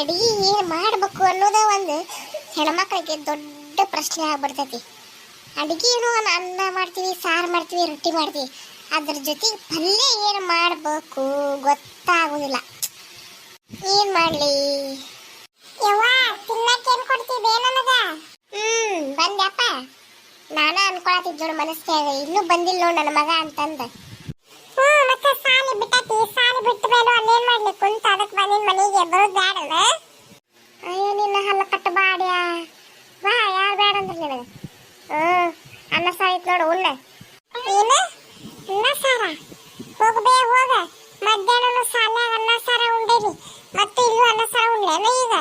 ಅಡಿಗೆ ಏನು ಮಾಡಬೇಕು ಅನ್ನೋದ ಒಂದು ಹೆಣ್ಮಕ್ಳಿಗೆ ದೊಡ್ಡ ಪ್ರಶ್ನೆ ಆಗ್ಬಿಡ್ತೈತಿ. ಅಡಿಗೆ ಏನು ಅನ್ನ ಮಾಡ್ತೀವಿ, ಸಾರು ಮಾಡ್ತೀವಿ, ರೊಟ್ಟಿ ಮಾಡ್ತೀವಿ. ಅದ್ರ ಜೊತೆಗೆ ಪಲ್ಯ ಏನು ಮಾಡಬೇಕು ಗೊತ್ತಾಗೋದಿಲ್ಲ. ಏನು ಮಾಡಲಿ? ಯವ್ವ ಕೊಡ್ತಿದ್ದೆ ಹ್ಮ್, ಬಂದ್ಯಪ್ಪ. ನಾನು ಅನ್ಕೊಳತಿದ್ದು ನೋಡು ಮನಸ್ಸಿನಾಗ ಇನ್ನೂ ಬಂದಿಲ್ಲ ನೋಡು ನನ್ನ ಮಗ ಅಂತಂದ. ಬಿಟ್ಟ ಮೇಲೆ ಅಲ್ಲೇನ್ ಮಾಡ್ಲಿ? ಕುಂತ ಅದಕ್ ಬಂದಿನ ಮನೆಗೆ. ಬರೋದ್ ಬ್ಯಾಡಲ್ಲ ಅಯ್ಯೋ, ನಿನ್ನ ಹಲ್ಲ ಕಟ್ಟ ಬಾಡ್ಯಾ. ಬಾ, ಯಾರು ಬೇಡ ಅಂದ್ರೆ ನಿನಗೆ? ಹ್ಮ್ ಅನ್ನ ಸಾಯ್ತು ನೋಡು, ಉಣ್ಣ. ಏನು? ಅನ್ನ ಸಾರ? ಹೋಗಬೇ ಹೋಗ. ಮಧ್ಯಾಹ್ನ ಸಾಲ್ಯಾಗ ಅನ್ನ ಸಾರ ಉಂಡೇನಿ. ಮತ್ತೆ ಇಲ್ಲೂ ಅನ್ನ ಸಾರ ಉಣ್ಲೇನ ಈಗ?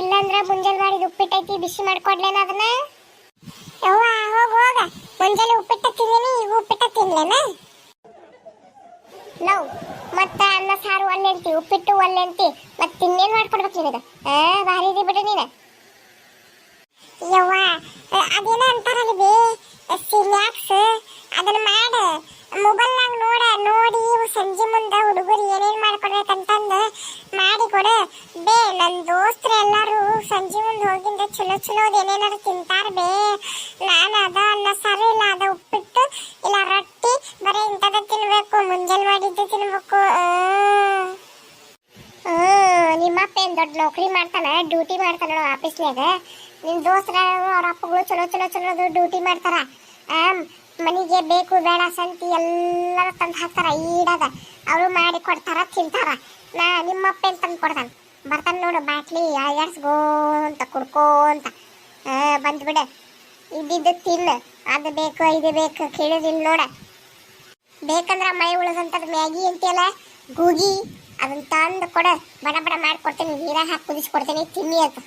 ಇಲ್ಲಂದ್ರ ಮುಂಜಾನೆ ಮಾಡಿದ ಉಪ್ಪಿಟ್ಟೈತಿ, ಬಿಸಿ ಮಾಡ್ಕೊಡ್ಲೇನ ಅದನ್ನ ಯವ್ವ ಹೋಗ ಹೋಗ ಮುಂಜಾನೆ ಉಪ್ಪಿಟ್ಟ ತಿಂದಿನಿ ಈಗ ಉಪ್ಪಿಟ್ಟ ತಿನ್ಲೇನ ನಾವು ಮತ್ತ ಅನ್ನ ಸಾರು ಒಲ್ಲೆ ಅಂತಿ ಉಪ್ಪಿಟ್ಟು ಒಲ್ಲೆ ಅಂತಿ ಮತ್ತ ಮಾಡ್ಕೊಡ್ಬೇಕು ನಿನಗ ಆ ಭಾರಿ ಇದೆ ಬಿಡು ನೀನ. ಅದೇನ ಅಂತಾರಲ್ಲ ಬೇ ಅದನ್ನ ಮಾಡ. ಮೊಬೈಲ್ನಾಗ ನೋಡ, ನೋಡಿ ಇವು ಸಂಜೆ ಮುಂದೆ ಹುಡುಗರು ಏನೇನ್ ಮಾಡ್ಕೊಡ್ಬೇಕಂತಂದು ಮಾಡಿ ಕೊಡ. ಬೇ ನನ್ನ ದೋಸ್ತ್ರು ಎಲ್ಲರೂ ಸಂಜೆ ಮುಂದೆ ಹೋಗಿಂದ ಚಲೋ ಚಲೋ ಏನೇನಾರು ತಿಂತಾರ ಬೇ. ನಾನು ಅದ ಅನ್ನ, ಸಾರು ಇಲ್ಲ, ಅದ ಉಪ್ಪಿಟ್ಟು, ಇಲ್ಲ ರೊಟ್ಟಿ, ಬರೀ ಇಂಥದ್ದು ತಿನ್ಬೇಕು, ಮುಂಜಾನೆ ಮಾಡಿದ್ದು ತಿನ್ಬೇಕು ನಿಮ್ಮಪ್ಪ ಏನ್ ದೊಡ್ಡ ನೌಕರಿ ಮಾಡ್ತಾನ, ಡ್ಯೂಟಿ ಮಾಡ್ತಾನ ಆಫೀಸ್ನಾಗ ನಿಮ್ ದೋಸ್ತರ, ಅವ್ರ ಅಪ್ಪಗಳು ಚಲೋ ಚಲೋ ಚಲೋ ಡ್ಯೂಟಿ ಮಾಡ್ತಾರ. ಮನಿಗೆ ಬೇಕು, ಬೇಡ, ಸಂತಿ ಎಲ್ಲರ ತಂದು ಹಾಕ್ತಾರ ಈಡದ ಅವರು ಮಾಡಿ ಕೊಡ್ತಾರ, ತಿಂತಾರ. ನಾ ನಿಮ್ಮಪ್ಪ ಏನ್ ತಂದು ಕೊಡ್ತಾನ? ಬರ್ತಾನ ನೋಡು ಬಾಟ್ಲಿ ಅಂತ ಕುಡ್ಕೋಂತ ಬಂದ್ಬಿಡ. ಇದ್ದಿದ್ದು ತಿನ್ನು ಅದು ಬೇಕು, ಇದು ಬೇಕು ಕೇಳೋದಿಲ್ಲ ನೋಡ. ಬೇಕಂದ್ರೆ ಮೈ ಉಳಿದಂಥದ್ದು ಮ್ಯಾಗಿ ಅಂತೀಯಲ್ಲ, ಗೂಗಿ. ಅದನ್ನ ತಂದು ಕೊಡ. ಬಡ ಬಡ ಮಾಡ್ಕೊಡ್ತೀನಿ ನೀರ ಹಾಕಿ ಕುದಿಸ್ಕೊಡ್ತೀನಿ ತಿನ್ನಿ ಅಂತ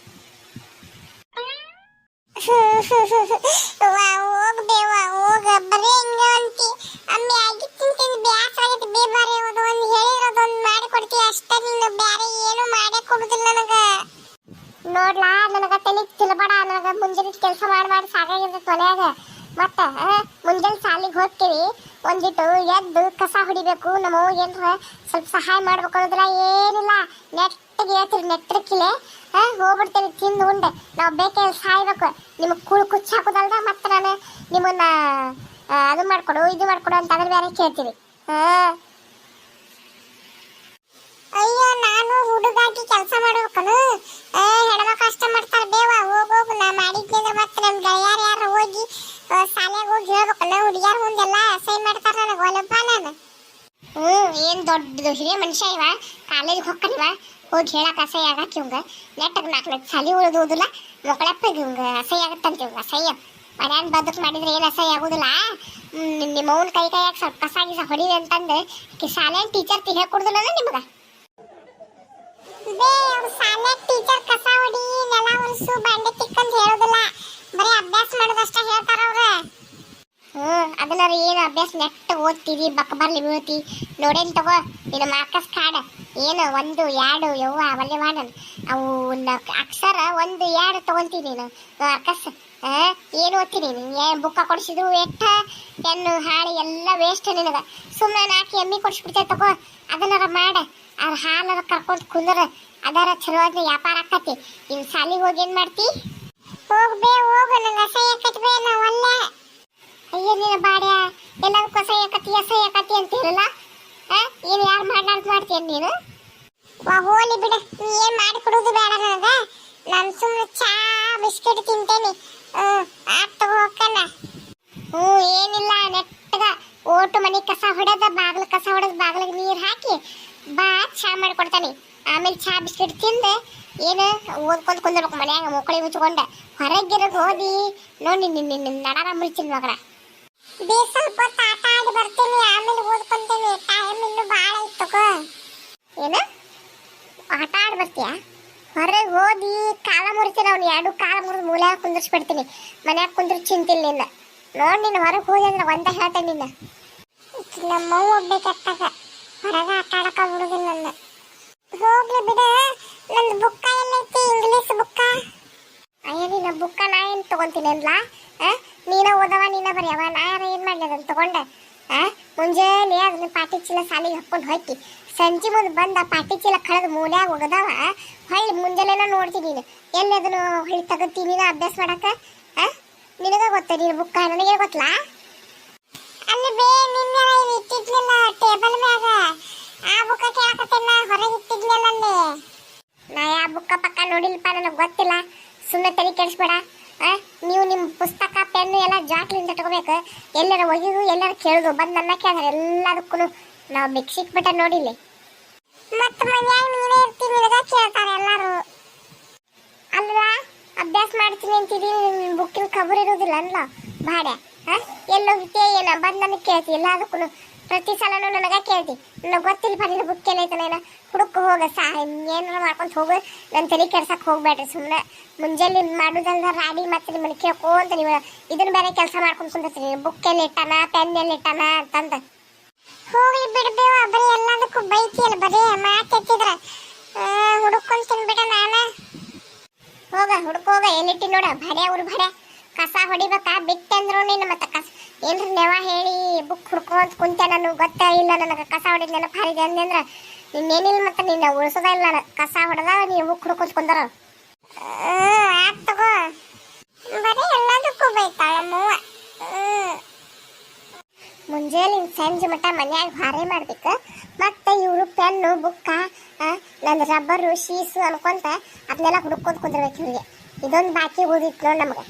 ಹೋಗ್ಬೇವ ಹೋಗ ಬರೀ ಹಿಂಗ ಅಂತಿ. ಮ್ಯಾಗಿ ತಿಂತೀನಿ. ಬ್ಯಾಸ ಆಗೈತಿ ಬೇ ಬಾರಿ ಒಂದು ಕೊಡ್ತೀವಿ ಅಷ್ಟ ನೀನು ಬ್ಯಾರೆ ಏನು ಮಾಡೇ ಕೊಡುದಿಲ್ಲ ನನಗೆ. ನೋಡ್ಲಾ, ನನಗ ತಲೆ ತಿಳ್ಬೇಡ ನನಗ ಮುಂಜಾನೆ ಕೆಲಸ ಮಾಡಿ ಮಾಡಿ ಸಾಕಾಗಿರ್ತೈತಿ ಮನ್ಯಾಗ ಮತ್ತ ಆ, ಮುಂಜಾನೆ ಸಾಲಿಗೆ ಹೋಗ್ತೀವಿ ಒಂದಿಟ್ಟು ಎದ್ದು ಕಸ ನಮ್ಮ ಅವ್ವ ಏನ್ರ ಸ್ವಲ್ಪ ಸಹಾಯ ಮಾಡ್ಬೇಕು ಅನ್ನೋದಿಲ್ಲ ಏನಿಲ್ಲ. ನೆಟ್ಟಿಗೆ ಹೇಳ್ತೀರಿ ನೆಟ್ಟಕ್ಕಿಲೆ ಹಾ, ಹೋಗ್ಬಿಡ್ತೇವೆ, ತಿಂದು ಉಂಡೆ. ನಾವು ಬೇಕೇ ಸಾಯ್ಬೇಕು. ನಿಮಗೆ ಕುಳು ಕುಚ್ಚ ಹಾಕೋದಲ್ದ ಮತ್ತೆ ನಾನು ನಿಮ್ಮನ್ನ ಅದು ಮಾಡ್ಕೊಡು, ಇದು ಮಾಡ್ಕೊಡು ಅಂತ ಅದ್ರ ಬೇರೆ ಕೇಳ್ತೀವಿ. ಅಯ್ಯೋ, ನಾನು ಹುಡುಗಾಗಿ ಕೆಲಸ ಮಾಡ್ಬೇಕನು? ಹೆಣ್ಮಕ್ಳು ಕಷ್ಟ ಮಾಡ್ತಾರೆ ಬೇವ, ಹೋಗ್ ಹೋಗು. ನಾ ಮಾಡಿದ್ದೆ ಮತ್ತೆ ನಮ್ ಗೆಳೆಯರ್ ಯಾರು ಹೋಗಿ ಶಾಲೆಗೆ ಹೋಗಿ ಹೇಳ್ಬೇಕಲ್ಲ ಹುಡುಗಿಯರ್ ಮುಂದೆಲ್ಲ ಅಸೈ ಮಾಡ್ತಾರ ನನಗೆ ಒಲಪ್ಪ ನಾನು. ಹ್ಮ್, ಏನು ದೊಡ್ಡದು ಹಿರಿಯ ಮನುಷ್ಯ ಇವ? ಕಾಲೇಜ್ಗೆ ಹೋಗ್ಕನಿವ ಹೋಗಿ ಹೇಳಕ್ಕೆ ಅಸಹ್ಯ ಆಗಕ್ಕೆ ಇವಂಗ. ನೆಟ್ಟಗೆ ನಾಲ್ಕು ಲಕ್ಷ ಸಾಲಿ ಉಳಿದೋದಿಲ್ಲ. ಮಕ್ಕಳಪ್ಪ ಇವಂಗ ಅಸಹ್ಯ ಆಗತ್ತಂತ ಇವಂಗ, ಅಸಹ್ಯ. ಮನ್ಯಾನ್ ಬದುಕು ಮಾಡಿದ್ರೆ ಏನು ಅಸಹ್ಯ ಆಗೋದಿಲ್ಲ? ನಿಮ್ಮ ಅವ್ನ ಕೈ ಕೈಯಾಗ ಸ್ವಲ್ಪ ಕಸ ಗಿಸ ಹೊಡಿವಿ ಅಂತಂದು ಶಾಲೆಯ ಟೀಚರ್ ತಿ ಹೇಳ್ಕೊಡ್ದಿಲ್ಲ ನಿಮ್ಗ? ಬೇ ಅವ್ರು ಶಾಲೆ ಟೀಚರ್ ಕಸ ಹೊಡಿ, ನೆಲ ಒರೆಸು ಬಂಡೆ ತಿಕ್ಕಂತ ಹೇಳೋದಿಲ್ಲ. ಬರೀ ಅಭ್ಯಾಸ ಮಾಡೋದಷ್ಟೇ ಹೇಳ್ತಾರ ಅವ್ರ. ಹ್ಮ್ ಅದನ್ನಾರ ಏನು ಅಭ್ಯಾಸ ನೆಟ್ಟ ಓದ್ತೀವಿ ಬಕ್ಕ ಬರ್ಲಿ ಬೀಳ್ತಿ. ನೋಡೇನ್ ತಗೋ ನಿನ್ನ ಮಾರ್ಕಸ್ ಕಾಡ. ಏನು, ಒಂದು, ಎರಡು, ಯವ್ವ ಅವಲ್ಲೇ ಮಾಡನ್ ಅವು ಅಕ್ಷರ ಒಂದು, ಎರಡು ತಗೊಂತೀನಿ ನೀನು. ಮಾರ್ಕಸ್ ಏನು ಓದ್ತೀನಿ? ಏನು ಬುಕ್ಕ ಕೊಡಿಸಿದ್ರು ಎಟ್ಟ? ಪೆನ್ನು ಹಾಳೆ ಎಲ್ಲ ವೇಸ್ಟ್ ನಿನಗೆ. ಸುಮ್ಮನೆ ನಾಲ್ಕು ಎಮ್ಮಿ ಕೊಡಿಸ್ಬಿಡ್ತೇವೆ ತಗೋ. ಅದನ್ನಾರ ಮಾಡ. ಅದ್ರ ಹಾಲರ ಕರ್ಕೊಂಡು ಕುಂದ್ರ, ಅದರ ಚಲೋ ಆದ್ರೆ ವ್ಯಾಪಾರ ಆಕತಿ. ಇನ್ ಸಾಲಿಗೆ ಹೋಗಿ ಏನ್ ಮಾಡ್ತಿ? ಹೋಗ್ಬೇ, ಹೋಗು, ನಂಗೆ ಅಸಹ್ಯ ಕಟ್ಬೇ ನಾವು ನೀನು ಬಾಡ್ಯ ಎಲ್ಲದಕ್ಕೂ ಅಸಹ್ಯ ಆಕತಿ ಅಸಹ್ಯ ಆಕತಿ ಅಂತೀರಲ್ಲ? ಆ? ಏನು ಯಾರು ಮಾಡ್ಲಾರ್ದು ಮಾಡ್ತೀಯ ನೀನು? ವಾ, ಹೋಲಿ ಬಿಡು. ನೀ ಏನ್ ಮಾಡಿ ಕೊಡೋದು ಬೇಡ ನನಗೆ? ನಾನು ಸುಮ್ಮನೆ ಚಾ, ಬಿಸ್ಕೆಟ್ ತಿಂತೇನೆ. ಹ್ಮ್ ಆತ್ ತಗೋ ಹೋಗ್ಕನ. ಹ್ಞೂ, ಏನಿಲ್ಲ, ನೆಟ್ಟಗ ಓಟು ಮನೆ ಕಸ ಹೊಡೆದ ಬಾಗಿಲು ಕಸ ಹೊಡೆದ ಬಾಗಿಲಿಗೆ ನೀರು ಹಾಕಿ ಬಾ, ಚಾ ಮಾಡಿಕೊಡ್ತಾನೆ ಆಮೇಲೆ ಚಾ, ಬಿಸ್ಕೆಟ್ ತಿಂದು ಏನು ಓದ್ಕೊಂಡ್ ಕುಂದಿರ್ಬೇಕು ಮನ್ಯಾಗ ಮುಕ್ಕಳಿ ಹೊರಗೆ ಹೊರಗಿರೋದು ಓದಿ, ನೋಡಿ ನಿನ್ನ ನಿನ್ನ ನಡಾರ ಮುಳ್ಚಿನ ಮಗನ. ಬೇ ಸ್ವಲ್ಪ ಹೊತ್ತು ಆಟ ಆಡಿ ಆಮೇಲೆ ಓದ್ಕೊಂತೀನಿ. ಟೈಮ್ ಇನ್ನು ಭಾಳ ತಗೋ. ಏನು? ಆಟ ಆಡಿ ಬರ್ತೀಯಾ? ಹೊರಗೆ ಓದಿ ಕಾಲ ಮುರಿತೀನಿ ಅವ್ನು ಎರಡು ಕಾಲ ಮುರಿದು ಮೂಲ್ಯಾಗ ಕುಂದಿರ್ಸ್ಬಿಡ್ತೀನಿ. ಮನ್ಯಾಗ ಕುಂದ್ರ ಚಿಂತಿಲ್ಲ ನೋಡಿ ನೀನು ಹೊರಗೆ ಹೋಗಿ ಅಂದ್ರೆ ಒಂದೇ ಹೇಳ್ತೇನೆ ನಿನ್ನ. ನಮ್ಮವ್ವ ಹೋಗ್ಬೇಕತ್ತಾಗ ಹೊರಗೆ ಆಟ ಆಡಕ ಬಿಡುದಿಲ್ಲ ನನ್ನ ಹೋಗ್ಲಿ ಬಿಡ ನಂದು ಬುಕ್ಕ ಎಲ್ಲೈತಿ ಇಂಗ್ಲೀಷ್ ಬುಕ್ಕ ಅಯ್ಯ ನಿನ್ನ ಬುಕ್ಕ ನಾ ಏನು ತಗೊಂತೀನಿ ಅಲ್ಲ ನೀನ ಓದವ ನೀನ ಬರೆಯವ ನಾ ಯಾರ ಏನು ಮಾಡಲಿ ಅದನ್ನ ತಗೊಂಡೆ ಆ ಮುಂಜಾನೆ ಅದನ್ನ ಪಾಟಿ ಚೀಲ ಸಾಲಿಗೆ ಹಾಕೊಂಡು ಹೋಯ್ತಿ ಸಂಜೆ ಮುಂದೆ ಬಂದ ಪಾಟಿ ಚೀಲ ಕಳೆದು ಮೂಲ್ಯಾಗ ಒಗದವ ಹೊಳ್ಳಿ ಮುಂಜಾನೆನ ನೋಡ್ತೀನಿ ನೀನು. ಎಲ್ಲದನ್ನು ಹೊಳ್ಳಿ ತಗೋತೀನಿ ನೀನು ಅಭ್ಯಾಸ ಮಾಡಕ? ಹಾ ನಿನಗ ಗೊತ್ತ ನೀನು ಬುಕ್ಕ? ನನಗೆ ಗೊತ್ತಲ್ಲ ಅಲ್ಲಿ ಬೇ, ನಿನ್ನೆ ಇಟ್ಟಿದ್ಲಿಲ್ಲ ಟೇಬಲ್ ಮ್ಯಾಗ. ಆ ಬುಕ್ಕ ಕೇಳಕತ್ತಿಲ್ಲ, ಹೊರಗೆ ಇಟ್ಟಿದ್ಲಿಲ್ಲ ಅಲ್ಲಿ. ನಾ ಯಾವ ಬುಕ್ಕ ಪಕ್ಕ ನೋಡಿಲ್ಲಪ್ಪ, ನನಗೆ ಗೊತ್ತಿಲ್ಲ. ಸುಮ್ಮನೆ ತಲೆ ಕೆಡಿಸ್ಬೇಡ. ನೀವು ನಿಮ್ಮ ಪುಸ್ತಕ, ಪೆನ್ನು ಎಲ್ಲ ಜಾಟ್ಲಿಂದ ತಗೋಬೇಕು. ಎಲ್ಲರ ಒಯ್ಯೋದು ಎಲ್ಲರ ಕೇಳೋದು ಬಂದು ನನ್ನ ಕೇಳಿದ್ರೆ ಎಲ್ಲದಕ್ಕೂ ನಾವು ಭಿಕ್ಷಿಕ್ ಬಟ ನೋಡಿಲ್ಲ. ಮತ್ತೆ ಮನ್ಯಾಗ ನೀನೇ ಇರ್ತೀನಿ ನಿನಗ ಕೇಳ್ತಾರೆ ಎಲ್ಲರೂ. ಅಲ್ವಾ? ಅಭ್ಯಾಸ ಮಾಡ್ತೀನಿ ಅಂತಿದಿ ಬುಕ್ಕಿನ ಖಬರ್ ಇರೋದಿಲ್ಲ ಅಲ್ಲ ಬಾಡ ಎಲ್ಲ ಎಲ್ಲೋಗಿದ್ದೆ ಏನ? ಬಂದು ನನಗೆ ಕೇಳ್ತಿ ಎಲ್ಲದಕ್ಕೂ ಪ್ರತಿ ಸಲನೂ ನನಗೆ ಕೇಳ್ತಿ. ನನಗೆ ಗೊತ್ತಿಲ್ಲ ಬರಿ ಬುಕ್ ಏನೈತೆ ಏನ? ಹುಡುಕ್ ಹೋಗ ಸಾ ಏನು ಮಾಡ್ಕೊಂತ ಹೋಗು. ನನ್ನ ತಲೆ ಕೆಡ್ಸಕ್ಕೆ ಹೋಗ್ಬೇಡ್ರಿ ಸುಮ್ಮನೆ ಮುಂಜಾನೆ ಮಾಡೋದಲ್ಲ ರಾಡಿ ಮತ್ತೆ ನಿಮ್ಮನ್ನು ಕೇಳ್ಕೊಂತ ನೀವು ಇದನ್ನ ಬೇರೆ ಕೆಲಸ ಮಾಡ್ಕೊಂಡು ಕುಂತಿರ್ತೀನಿ ಬುಕ್ ಎಲ್ಲಿ ಇಟ್ಟಾನ ಪೆನ್ ಎಲ್ಲಿ ಹೋಗ್ಲಿ ಬಿಡ್ಬೇವ ಬರೀ ಎಲ್ಲದಕ್ಕೂ ಬೈತಿಯಲ್ಲ, ಬರೀ ಮಾತೆತ್ತಿದ್ರ ಹುಡುಕೊಂಡ್ ತಿನ್ಬಿಡ ನಾನ? ಹೋಗ, ಹುಡ್ಕೋಗ, ಎಲ್ಲಿಟ್ಟಿ ನೋಡ ಭಡೆ ಅವ್ರು ಭಡೆ ಕಸ ಹೊಡಿಬೇಕಾ? ಬಿಟ್ಟಂದ್ರು ನೀನು ಮತ್ತೆ ಕಸ. ಏನ್ರ ನೆವ ಹೇಳಿ, ಬುಕ್ ಹುಡ್ಕೊಂತ ಕುಂತೆ ನಾನು? ಗೊತ್ತೇ ಇಲ್ಲ ನನಗೆ ಕಸ ಹೊಡಿದ ನೆನಪು ಹಾರಿದೆ ಅಂದೆ ಅಂದ್ರೆ ನಿನ್ನೇನಿಲ್ಲ ಮತ್ತೆ ನಿನ್ನ ಉಳಿಸೋದ ಇಲ್ಲ ನಾನು ಕಸ ಹೊಡೆದ ನೀವು ಬುಕ್ ಹುಡ್ಕೊಂತ ಕುಂದರ? ಆತ್ ತಗೋ. ಬರೀ ಎಲ್ಲದಕ್ಕೂ ಬೈತಾಳ ಮೂವ. ಮುಂಜಾನೆ ಸಂಜೆ ಮಟ್ಟ ಮನ್ಯಾಗ ಭಾರಿ ಮಾಡ್ಬೇಕು. ಮತ್ತೆ ಇವರು ಪೆನ್ನು, ಬುಕ್ಕ ನನ್ನ ರಬ್ಬರು ಶೀಸು ಅನ್ಕೊಂತ ಅದನ್ನೆಲ್ಲ ಹುಡುಕೋದ್ ಕುಂದಿರ್ಬೇಕು ಇವ್ರಿಗೆ. ಇದೊಂದು ಬಾಕಿ ಓದಿತ್ತು ನಮ್ಗೆ.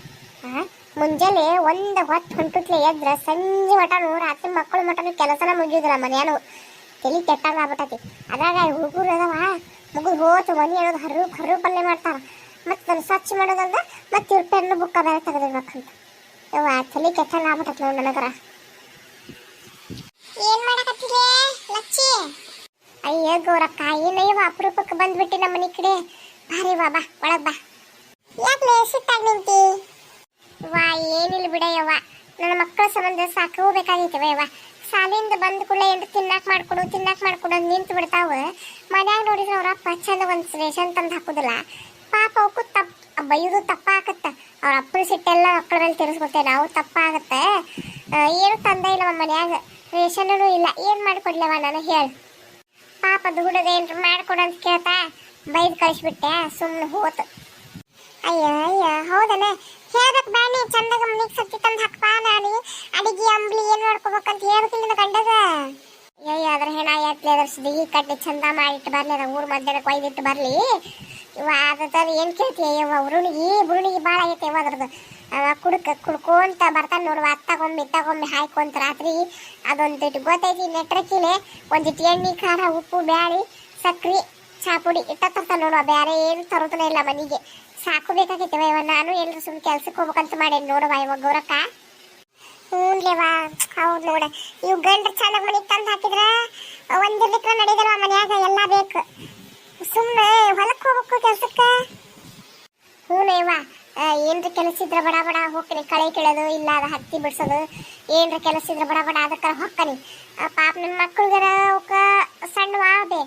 ಮುಂಜಾನೆ ಒಂದು ಹೊತ್ತು ಹೊಂಟುತ್ಲೆ ಎದ್ರ ಸಂಜೆ ಮಟನು ರಾತ್ರಿ ಮಕ್ಕಳು ಮಟನು ಕೆಲಸನ ಮುಗಿಯೋದಿಲ್ಲ ಮನೆಯನ್ನು ತಲೆ ಕೆಟ್ಟಾಗ ಆಗ್ಬಿಟ್ಟತಿ ಅದ್ರಾಗ ಹುಡುಗರು ಅದಾವ ಮುಗಿದು ಹೋತು ಮನೆ ಅನ್ನೋದು ಹರು ಹರು ಪಲ್ಲೆ ಮಾಡ್ತಾರ. ಮತ್ತೆ ನಾನು ಸ್ವಚ್ಛ ಮಾಡೋದಲ್ದ ಮತ್ತೆ ಇವ್ರ ಪೆನ್ನು, ಬುಕ್ಕ ಬೇರೆ ತೆಗೆದಿರ್ಬೇಕಂತ. ಯವ್ವ, ತಲೆ ಕೆಟ್ಟಾಗ ಆಗ್ಬಿಟ್ಟತ್ ನೋಡಿ ನನಗರ ಏನ್ ಮಾಡಕತ್ತೀರಿ ಲಚ್ಚಿ ಅಯ್ಯ ಗೌರಕ್ಕ ಏನಯ್ಯವ ಅಪರೂಪಕ್ಕೆ ಬಂದ್ಬಿಟ್ಟಿ ನಮ್ಮ ಮನೆ ಕಡೆ. ಬಾರಿ ಬಾ ಬಾ ಒಳಗ್ ಬಾ. ಯಾಕೆ ಸಿಟ್ಟಾಗಿ ನಿಂತಿ? ವಾ ಏನಿಲ್ಲ ಬಿಡಯ್ಯವ್ವ ನನ್ನ ಮಕ್ಕಳ ಸಂಬಂಧ ಸಾಕು ಬೇಕಾಗಿತ್ತವಯ್ಯವ್ವ ಸಾಲಿಂದ ಬಂದ ಕೂಡಲೇ ಏನು ತಿನ್ನಾಕ್ ಮಾಡ್ಕೊಡು ತಿನ್ನಾಕ್ ಮಾಡ್ಕೊಡು ನಿಂತು ಬಿಡ್ತಾವ. ಮನ್ಯಾಗ ನೋಡಿದ್ರೆ ಅವ್ರ ಅಪ್ಪ ಚಂದ ಒಂದು ರೇಷನ್ ತಂದು ಹಾಕುದಿಲ್ಲ. ಪಾಪ ಅವಕ್ಕೂ ತಪ್ಪ ಬೈಯೋದು ತಪ್ಪ ಆಗತ್ತ ಅವ್ರ ಅಪ್ಪನ ಸಿಟ್ಟೆಲ್ಲ ಮಕ್ಕಳ ಮೇಲೆ ತಿರ್ಸ್ಕೊತೇವೆ ನಾವು ತಪ್ಪ ಆಗತ್ತೆ ಆ, ಏನು ತಂದ ಇಲ್ಲ ಮನ್ಯಾಗ. ರೇಷನ್ನೂ ಇಲ್ಲ. ಏನ್ ಮಾಡ್ಕೊಡ್ಲವ ನಾನು ಹೇಳು. ಪಾಪ ಹುಡುಗ ಏನ್ರ ಮಾಡ್ಕೊಡು ಅಂತ ಕೇಳ್ತಾ ಬೈದ್ ಕಳಿಸ್ಬಿಟ್ಟೆ ಸುಮ್ಮನೆ ಹೋತು. ಅಯ್ಯ ಅಯ್ಯ, ಹೌದನ? ಹೇಳ್ಬೇಕು ಬಾಣಿ ಚಂದಾಗ ಮನಿಗೆ ಸತ್ತಿ ತಂದು ಹಾಕಪ್ಪ ನಾನು ಅಡಿಗೆ, ಅಂಬ್ಲಿ ಏನ್ ಮಾಡ್ಕೋಬೇಕಂತ ಹೇಳ್ತೀನಿ ನಿನ್ನ ಗಂಡಗ. ಅಯ್ಯ ಅದ್ರ ಹೆಣ ಎತ್ಲಿ ಅದ್ರ ಸಿಡಿಗಿ ಕಟ್ಟಿ ಚಂದ ಮಾಡಿಟ್ಟು ಬರ್ಲಿ ಅದ ಊರ್ ಮಧ್ಯಾಹ್ನ ಕೊಯ್ದಿಟ್ಟು ಬರ್ಲಿ. ಇವ ಅದ್ರ ಏನ್ ಕೇಳ್ತೀಯ ಯವ್ವ? ಉರುಣಿಗಿ ಬುರುಣಿಗಿ ಭಾಳ ಆಗೈತೆ ಇವ ಅದ್ರದ್ದು. ಅವ ಕುಡ್ಕ, ಕುಡ್ಕೊಂತ ಬರ್ತಾನೆ ನೋಡುವ ಅತ್ತಾಗೊಮ್ಮೆ ಇತ್ತಾಗೊಮ್ಮೆ ಹಾಯ್ಕೊಂತ ರಾತ್ರಿ. ಅದೊಂದಿಟ್ಟು ಗೊತ್ತೈತಿ ನೆಟ್ರಕ್ಕಿಲೆ ಒಂದಿಟ್ಟು ಎಣ್ಣೆ, ಖಾರ, ಉಪ್ಪು, ಬ್ಯಾಳಿ, ಸಕ್ರಿ ಚಾಪುಡಿ ಇಟ್ಟ ತರ್ತಾನೆ ನೋಡುವ. ಬೇರೆ ಏನು ತರೋದನೇ ಇಲ್ಲ ಮನೆಗೆ. ಸಾಕು ಬೇಕಾಗಿತ್ತವ ಇವ ನಾನು ಎಲ್ಲರೂ ಸುಮ್ಮನೆ ಕೆಲ್ಸಕ್ಕೆ ಹೋಗ್ಬೇಕಂತ ಮಾಡೇನಿ ನೋಡುವ ಇವ ಗೌರಕ್ಕ ಹ್ಞೂನ್ಲೇವಾ ಹೌದು ನೋಡ. ಇವು ಗಂಡ್ರ ಚಂದಾಗ ಮನೆಗೆ ತಂದು ಹಾಕಿದ್ರ ಒಂದಿರ್ಲಿಕ್ಕೆ ನಡೆಯದಲ್ವ ಮನ್ಯಾಗ? ಎಲ್ಲ ಬೇಕು. ಸುಮ್ಮನೆ ಹೊಲಕ್ಕೆ ಹೋಗ್ಬೇಕು ಕೆಲಸಕ್ಕೆ? ಹ್ಞೂನೇವ ಏನ್ರ ಕೆಲಸ ಇದ್ರೆ ಬಡ ಬಡ ಹೋಗ್ತೀನಿ. ಕಳೆ ಕೀಳೋದು, ಇಲ್ಲ ಅದು ಹತ್ತಿ ಬಿಡಿಸೋದು, ಏನ್ರ ಕೆಲಸ ಇದ್ರೆ ಬಡ ಬಡ ಅದಕ್ಕೆ ಹೋಗ್ತಾನೆ. ಪಾಪ ನಿಮ್ಮ ಮಕ್ಕಳಿಗರ ಅವಕ್ಕ ಸಣ್ಣ ಆಗದೆ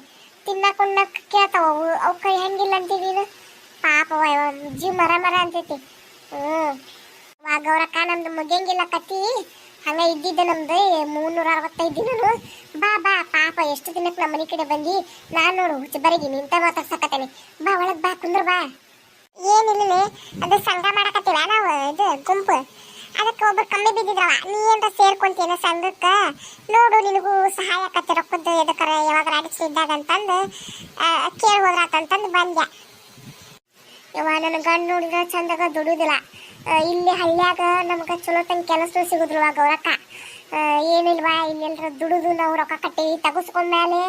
ತಿನ್ನಕ್ಕೆ ಉಣ್ಣಕ್ ಕೇಳ್ತಾವ ಅವು. ಅವಕ್ಕ ಹೆಂಗಿಲ್ಲ ಅಂತೀವಿ ಇದು? ಪಾಪ ಜೀವ ಮರ ಮರ ಅಂತೈತಿ. ಹ್ಞೂ. ಗೌರಕ್ಕ ನಮ್ದು ಮುಗಿಯಂಗಿಲ್ಲ ಕತ್ತಿ. ಹಂಗ ಇದ್ದಿದ್ದ ನಮ್ದು ಮುನ್ನೂರ ಅರವತ್ತೈದು ದಿನನು. ಬಾ ಬಾ, ಪಾಪ, ಎಷ್ಟು ದಿನಕ್ಕೆ ನಮ್ಮ ಮನೆ ಕಡೆ ಬಂದಿ? ನಾನು ನೋಡು, ಹುಚ್ಚಬರಿಗೆ, ನಿಂತ ಮಾತಾಡ್ಸಕತ್ತೇನೆ. ಬಾ, ಒಳಗ್ ಬಾ, ಕುಂದ್ರ ಬಾ. ಏನಿಲ್ಲ ಅದು ಸಂಘ ಮಾಡಕತ್ತೀವ ನಾವು, ಇದು ಗುಂಪು. ಅದಕ್ಕೆ ಒಬ್ರು ಕಮ್ಮಿ ಬಿದ್ದಿದ್ರವ. ನೀ ಏನ್ರ ಸೇರ್ಕೊಂತೀನ ಸಂಘಕ್ಕ? ನೋಡು, ನಿನಗೂ ಸಹಾಯ ಆಕತ್ತೆ ರೊಕ್ಕದ್ದು, ಎದಕ್ಕಾರ ಯಾವಾಗ ಅಡಿಕೆ ಇದ್ದಾಗ ಅಂತಂದು ಕೇಳಿ ಹೋದ್ರಾತಂತಂದು ಬಂದ್ಯ. ಯವ್ವ ನನ್ನ ಗಂಡು ನೋಡಿದ್ರೆ ಚಂದಾಗ ದುಡುದಿಲ್ಲ. ಇಲ್ಲಿ ಹಳ್ಳ್ಯಾಗ ನಮ್ಗೆ ಚಲೋ ತಂಗ ಕೆಲಸ ಸಿಗುದ್ರವ ಗೌರಕ್ಕ. ಏನಿಲ್ವಾ ಇಲ್ಲೆಲ್ಲರ ದುಡಿದು ನಾವು ರೊಕ್ಕ ಕಟ್ಟಿ ತಗಸ್ಕೊಂಡ್ಮೇಲೆ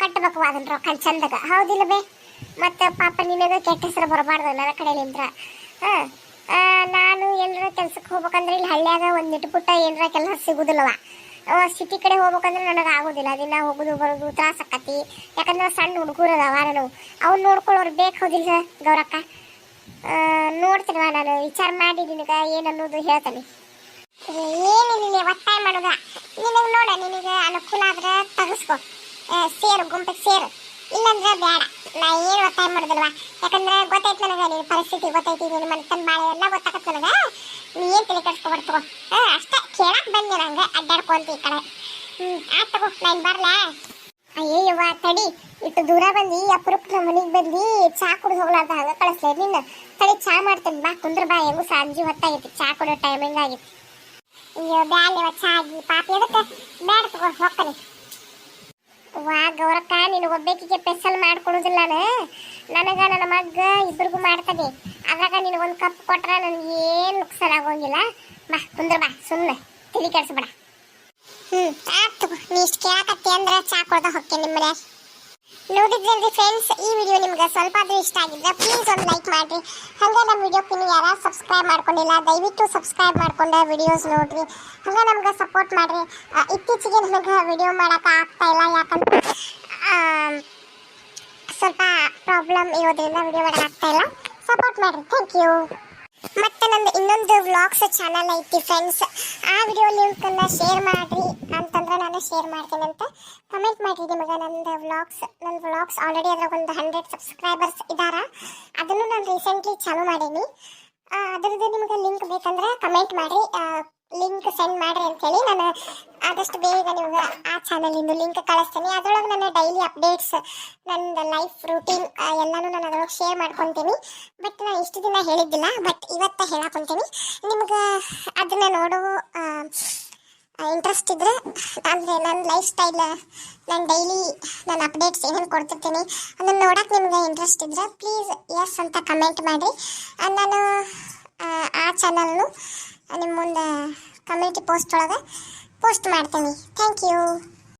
ಕಟ್ಟಬೇಕು ಅದನ್ನ ರೊಕ್ಕ ಚಂದಾಗ. ಹೌದಿಲ್ಲ ಬೇ? ಮತ್ತೆ ಪಾಪ ನಿನಗೆ ಕೆಟ್ಟ ಹೆಸರು ಬರಬಾರ್ದು ನನ್ನ ಕಡೆಲಿಂದ್ರ. ಹಾಂ ನಾನು ಎಲ್ಲರ ಕೆಲ್ಸಕ್ಕೆ ಹೋಗ್ಬೇಕಂದ್ರೆ ಇಲ್ಲಿ ಹಳ್ಳ್ಯಾಗ ಒಂದು ಪುಟ್ಟ ಏನರ ಕೆಲಸ ಸಿಗುದಿಲ್ಲವ. ಸಿಟಿ ಕಡೆ ಹೋಗ್ಬೇಕಂದ್ರೆ ನನಗೆ ಆಗೋದಿಲ್ಲ. ದಿನ ಹೋಗೋದು, ಬರೋದು ತ್ರಾಸ ಆಕತಿ. ಯಾಕಂದ್ರೆ ಸಣ್ಣ ಹುಡುಗರು ಅದಾವ ನಾನು. ಅವ್ನು ನೋಡ್ಕೊಳ್ಳೋರು ಬೇಕು ಹೌದಿಲ್ಲ ಗೌರಕ್ಕ? ನೋಡ್ತೀನವ ನಾನು, ವಿಚಾರ ಮಾಡಿ ನಿನಗೆ ಏನನ್ನೋದು ಹೇಳ್ತೀನಿ. ಏನು ನಿನಗೆ ಒತ್ತಾಯ ಮಾಡೋದ? ನಿನಗೆ ನೋಡ, ನಿನಗೆ ಅನುಕೂಲ ಆದ್ರೆ ತಗಸ್ಕೊ. ಸೇರು, ಗುಂಪಿಗೆ ಸೇರು. ಇಲ್ಲಂದ್ರೆ ಬೇಡ ನಾ ಏನು ಒತ್ತಾಯ ಮಾಡೋದಿಲ್ವಾ? ಯಾಕಂದ್ರೆ ಗೊತ್ತೈತೆ ನನಗೆ ನಿನ್ನ ಪರಿಸ್ಥಿತಿ, ಗೊತ್ತೈತಿ ನಿನ್ನ ಮನೆತನ ಬಾಳೆ ಎಲ್ಲ ಗೊತ್ತಾಗತ್ತೆ ನನಗೆ. ನೀ ಏನು ತಲೆ ಕೆಡ್ಸ್ಕೊಬಾರ್ದು ಹಾಂ, ಅಷ್ಟೇ. ಕೇಳಕ್ಕೆ ಬಂದೆ ನಂಗೆ, ಅಡ್ಡಾಡ್ಕೊಂತ ಈ ಕಡೆ. ಆಯ್ತು ತಗೋ, ನಾನು ಬರಲಾ? ಅಯ್ಯೋ ತಡಿ. ಇಟ್ಟು ದೂರ ಬಂದಿ ಅಪರೂಪ ಮನೆಗೆ ಬಂದು ಚಾ ಕುಡಿದು ಹೋಗ್ಲಾರ್ದ ಹಂಗ ಕಳಿಸ್ಲೇ ನಿನ್ನ. ತಡಿ ಚಾ ಮಾಡ್ತೇನೆ, ಬಾ ಕುಂದ್ರ ಬಾ, ಹೆಂಗು ಸಂಜೆ ಹೊತ್ತಾಗೈತಿ. ಚಾ ಕೊಡೋ ಟೈಮಿಂಗ್ ಆಗಿತ್ತು ಅಯ್ಯೋ ಬ್ಯಾಲೆ ಚಾ ಆಗಿ, ಪಾಪ ಎದಕ್ಕೆ? ಬ್ಯಾಡ ತಗೋ, ಹೋಗ್ತಾನೆ. ವಾ ಗೌರಕ್ಕ ನೀನು ಒಬ್ಬೇಕಿಗೆ ಸ್ಪೆಷಲ್ ಮಾಡ್ಕೊಡೋದಿಲ್ಲ ನನಗ ನನ್ನ ಮಗ್ಗ ಇಬ್ಬರಿಗೂ ಮಾಡ್ತಾನೆ ಅದ್ರಾಗ ಒಂದು ಕಪ್ ಕೊಟ್ರೆ ನನಗೆ ಏನು ನುಕ್ಸಾನ್ ಆಗೋಂಗಿಲ್ಲ. ಬಾ, ಕುಂದ್ರ ಬಾ ಸುಮ್ಮನೆ ತಿಳಿ ಕೆಡ್ಸ್ಬೇಡ. ಹ್ಮ್ ಆಯ್ತು ನೀ ಇಷ್ಟು ಕೇಳಕತ್ತಿ ಅಂದ್ರೆ ಚಾ ಕೊಡ್ದ ಹೋಗ್ತೇನೆ ನಿಮ್ಮ ನೋಡಿದ್ರಲ್ರಿ ಫ್ರೆಂಡ್ಸ್ ಈ ವಿಡಿಯೋ ನಿಮ್ಗೆ ಸ್ವಲ್ಪ ಆದ್ರೂ ಇಷ್ಟ ಆಗಿದ್ರೆ ಪ್ಲೀಸ್ ಒಂದು ಲೈಕ್ ಮಾಡಿರಿ. ಹಾಗೆ ನಮ್ಮ ವಿಡಿಯೋಕ್ಕೆ ನೀವು ಯಾರು ಸಬ್ಸ್ಕ್ರೈಬ್ ಮಾಡ್ಕೊಂಡಿಲ್ಲ, ದಯವಿಟ್ಟು ಸಬ್ಸ್ಕ್ರೈಬ್ ಮಾಡ್ಕೊಂಡೆ ವಿಡಿಯೋಸ್ ನೋಡಿರಿ. ಹಂಗೆ ನಮ್ಗೆ ಸಪೋರ್ಟ್ ಮಾಡಿರಿ. ಇತ್ತೀಚೆಗೆ ನನಗೆ ವಿಡಿಯೋ ಮಾಡೋಕೆ ಆಗ್ತಾ ಇಲ್ಲ ಯಾಕಂದ್ರೆ ಸ್ವಲ್ಪ ಪ್ರಾಬ್ಲಮ್ ಇರೋದ್ರಿಂದ ವಿಡಿಯೋ ಮಾಡೋಕೆ ಆಗ್ತಾ ಇಲ್ಲ. ಸಪೋರ್ಟ್ ಮಾಡಿರಿ. ಥ್ಯಾಂಕ್ ಯು ಮತ್ತೆ ನಂದು ಇನ್ನೊಂದು ವ್ಲಾಗ್ಸ್ ಚಾನಲ್ ಐತಿ ಫ್ರೆಂಡ್ಸ್ ಆ ವಿಡಿಯೋ ಲಿಂಕನ್ನು ಶೇರ್ ಮಾಡ್ರಿ. ಅಂತಂದ್ರೆ ನಾನು ಶೇರ್ ಮಾಡ್ತೀನಿ ಅಂತ ಕಮೆಂಟ್ ಮಾಡಿರಿ ನಿಮಗೆ ನಂದು ವ್ಲಾಗ್ಸ್ ನನ್ನ ವ್ಲಾಗ್ಸ್ ಆಲ್ರೆಡಿ ಅದ್ರಾಗ ಒಂದು ಹಂಡ್ರೆಡ್ ಸಬ್ಸ್ಕ್ರೈಬರ್ಸ್ ಇದಾರ. ಅದನ್ನು ನಾನು ರೀಸೆಂಟ್ಲಿ ಚಾಲೂ ಮಾಡೀನಿ. ಅದರಿಂದ ಅದ್ರದ್ದು ನಿಮಗೆ ಲಿಂಕ್ ಬೇಕಂದ್ರೆ ಕಮೆಂಟ್ ಮಾಡಿ ಲಿಂಕ್ ಸೆಂಡ್ ಮಾಡ್ರಿ ಅಂತೇಳಿ ನಾನು ಆದಷ್ಟು ಬೇಗ ನಿಮ್ಗೆ ಆ ಚಾನಲಿಂದು ಲಿಂಕ್ ಕಳಿಸ್ತೀನಿ. ಅದರೊಳಗೆ ನನ್ನ ಡೈಲಿ ಅಪ್ಡೇಟ್ಸ್ ನನ್ನ ಲೈಫ್ ರೂಟೀನ್ ಎಲ್ಲನೂ ನಾನು ಅದ್ರೊಳಗೆ ಶೇರ್ ಮಾಡ್ಕೊತೀನಿ. ಬಟ್ ನಾನು ಇಷ್ಟು ದಿನ ಹೇಳಿದ್ದಿಲ್ಲ ಬಟ್ ಇವತ್ತು ಹೇಳಕೊಂತೀನಿ. ನಿಮ್ಗೆ ಅದನ್ನ ನೋಡೋ ಇಂಟ್ರೆಸ್ಟ್ ಇದ್ರೆ ಅಂದರೆ ನನ್ನ ಲೈಫ್ ಸ್ಟೈಲ್ ನಾನು ಡೈಲಿ ನನ್ನ ಅಪ್ಡೇಟ್ಸ್ ಏನೇನು ಕೊಡ್ತಿರ್ತೀನಿ ಅದನ್ನು ನೋಡೋಕೆ ನಿಮ್ಗೆ ಇಂಟ್ರೆಸ್ಟ್ ಇದ್ರೆ ಪ್ಲೀಸ್ ಎಸ್ ಅಂತ ಕಮೆಂಟ್ ಮಾಡಿ ನಾನು, ಆ ಚಾನಲ್ನು ನಿಮ್ಮ ಮುಂದೆ ಕಮ್ಯುನಿಟಿ ಪೋಸ್ಟ್ ಒಳಗೆ ಪೋಸ್ಟ್ ಮಾಡ್ತೀನಿ. Thank you